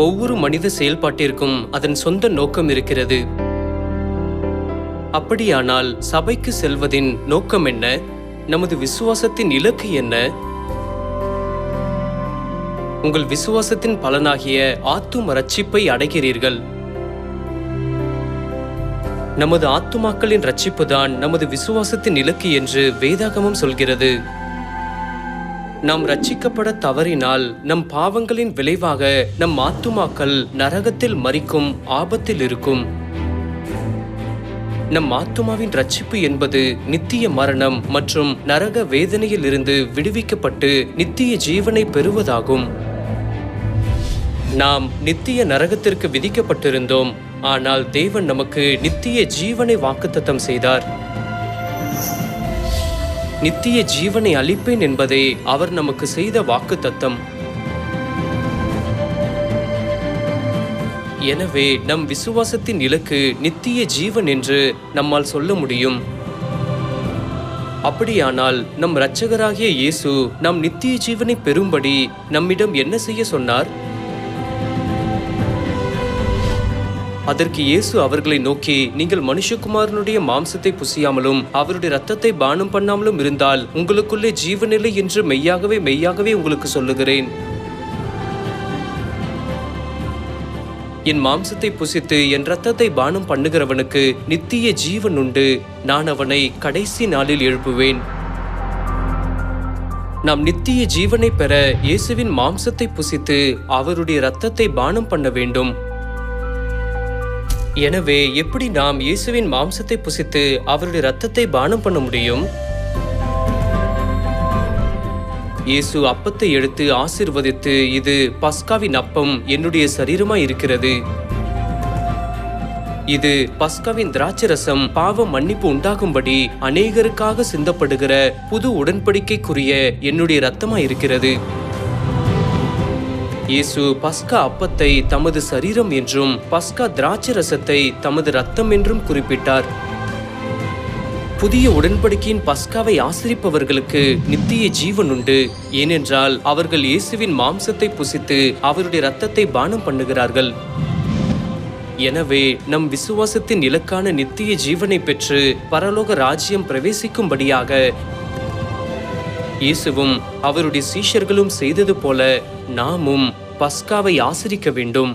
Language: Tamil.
ஒவ்வொரு மனித செயல்பாட்டிற்கும் அதன் சொந்த நோக்கம் இருக்கிறது. அப்படியானால் சபைக்கு செல்வதின் நோக்கம் என்ன? நமது விசுவாசத்தின் இலக்கு என்ன? உங்கள் விசுவாசத்தின் பலனாகிய ஆத்தும ரட்சிப்பை அடைகிறீர்கள். நமது ஆத்துமாக்களின் ரட்சிப்புதான் நமது விசுவாசத்தின் இலக்கு என்று வேதாகமம் சொல்கிறது. நாம் ரட்சிக்கப்பட தவறினால் நம் பாவங்களின் விளைவாக நம் ஆத்துமாக்கள் நரகத்தில் மறிக்கும் ஆபத்தில் இருக்கும். நம் ஆத்துமாவின் ரட்சிப்பு என்பது நித்திய மரணம் மற்றும் நரக வேதனையில் இருந்து விடுவிக்கப்பட்டு நித்திய ஜீவனை பெறுவதாகும். நாம் நித்திய நரகத்திற்கு விதிக்கப்பட்டிருந்தோம் ஆனால் தேவன் நமக்கு நித்திய ஜீவனை வாக்குத்தத்தம் செய்தார். நித்திய ஜீவனை அளிப்பேன் என்பதே அவர் நமக்கு செய்த வாக்குத்தத்தம். எனவே நம் விசுவாசத்தின் இலக்கு நித்திய ஜீவன் என்று நம்மால் சொல்ல முடியும். அப்படியானால் நம் இரட்சகராகிய இயேசு நம் நித்திய ஜீவனை பெறும்படி நம்மிடம் என்ன செய்ய சொன்னார்? அதற்கு இயேசு அவர்களை நோக்கி நீங்கள் மனுஷகுமாரனுடைய மாம்சத்தை புசியாமலும் அவருடைய ரத்தத்தை பானம் பண்ணாமலும் இருந்தால் உங்களுக்குள்ளே ஜீவனில்லை என்று மெய்யாகவே மெய்யாகவே உங்களுக்கு சொல்லுகிறேன். என் மாம்சத்தை புசித்து என் ரத்தத்தை பானம் பண்ணுகிறவனுக்கு நித்திய ஜீவன் உண்டு. நான் அவனை கடைசி நாளில் எழுப்புவேன். நாம் நித்திய ஜீவனை பெற இயேசுவின் மாம்சத்தை புசித்து அவருடைய ரத்தத்தை பானம் பண்ண வேண்டும். எனவே எப்படி நாம் இயேசுவின் மாம்சத்தை புசித்து அவருடைய ரத்தத்தை பானம் பண்ண முடியும்? இயேசு அப்பத்தை எடுத்து ஆசிர்வதித்து இது பஸ்காவின் அப்பம் என்னுடைய சரீரமாய் இருக்கிறது. இது பஸ்காவின் திராட்சரசம் பாவ மன்னிப்பு உண்டாகும்படி அநேகருக்காக சிந்தப்படுகிற புது உடன்படிக்கைக்குரிய என்னுடைய ரத்தமாய் இருக்கிறது. இயேசு பஸ்கா அப்பத்தை தமது சரீரம் என்றும் பஸ்கா திராட்சரசத்தை தமது ரத்தம் என்றும் குறிப்பிட்டார். புதிய உடன்படிக்கையின் பஸ்காவை ஆசிரிப்பவர்களுக்கு நித்திய ஜீவன் உண்டு. ஏனென்றால் அவர்கள் இயேசுவின் மாம்சத்தை புசித்து அவருடைய ரத்தத்தை பானம் பண்ணுகிறார்கள். எனவே நம் விசுவாசத்தின் இலக்கான நித்திய ஜீவனை பெற்று பரலோக ராஜ்யம் பிரவேசிக்கும்படியாக இயேசுவும் அவருடைய சீஷர்களும் செய்தது போல நாமும் பஸ்காவை ஆசரிக்க வேண்டும்.